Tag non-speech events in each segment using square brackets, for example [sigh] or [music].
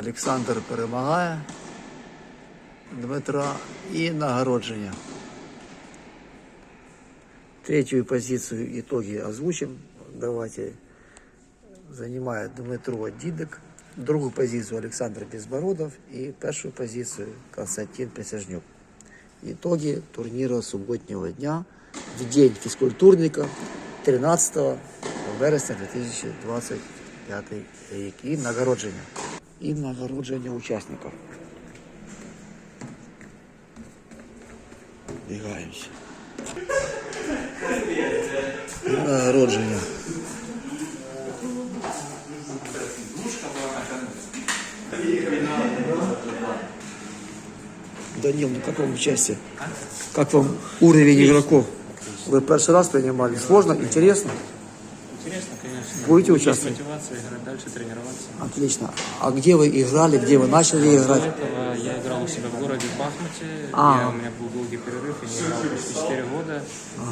Олександр перемагає Дмитра і нагородження. Третью позицию итоги озвучим. Давайте занимает Дмитро Дидик, другую позицию Александр Безбородов и першу позицию Константин Присяжнюк. Итоги турнира субботнего дня в день физкультурника 13 вересня 2025 рік. І нагородження. І нагородження учасників. Бігаємося. І нагородження. Данил, ну как вам участие? Как вам уровень игроков? Вы первый раз принимали? Сложно? Интересно? Будете Есть участвовать? мотивация играть дальше, тренироваться. Отлично. А где вы играли, где вы начали До играть? этого я играл у себя в городе Бахмуте. А. Я, у меня был долгий перерыв, я не играл почти 4 года.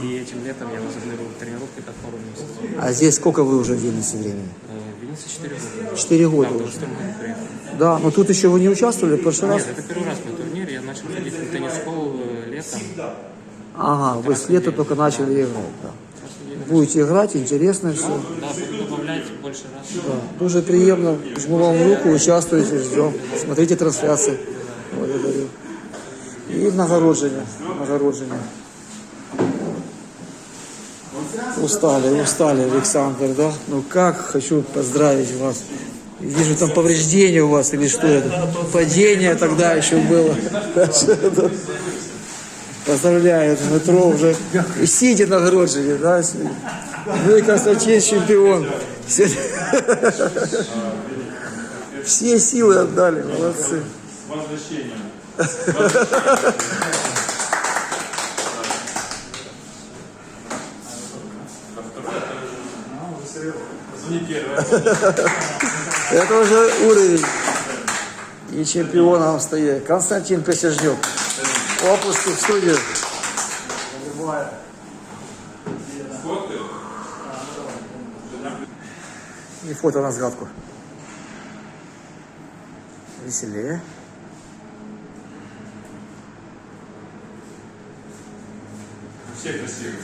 И этим летом я возобновил тренировки как пару месяцев. А здесь сколько вы уже в Виннисе времени? Э, В Виннице 4 года. Четыре Да, года в уже. 26 году приехал. Да, но тут еще вы не участвовали в прошлый раз? Нет, это первый раз мой турнир. Я начал ходить на теннис-холл э, летом. Ага, вы с лета только начали играть. Да. Будете играть, интересно все. Да, Да. Дуже приємно. Жму вам руку, участвуйте, ждем. Смотрите трансляции. Благодарю. І нагородження. Нагородження. Устали, устали, Александр, да? Ну как хочу поздравить вас. Вижу там повреждение у вас или что это? Падение тогда еще было. [laughs] Поздравляю, Дмитро уже и сидя нагородження, да? Ну и Константин чемпион. Все, все силы отдали, молодцы. Это уже уровень. И чемпионом стоит Константин Присяжнюк. Опуски в студию. И фото на сгадку. Веселее. Все красивые.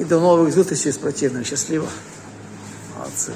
І до нових зустрічей спортивних. Щасливо. Молодці.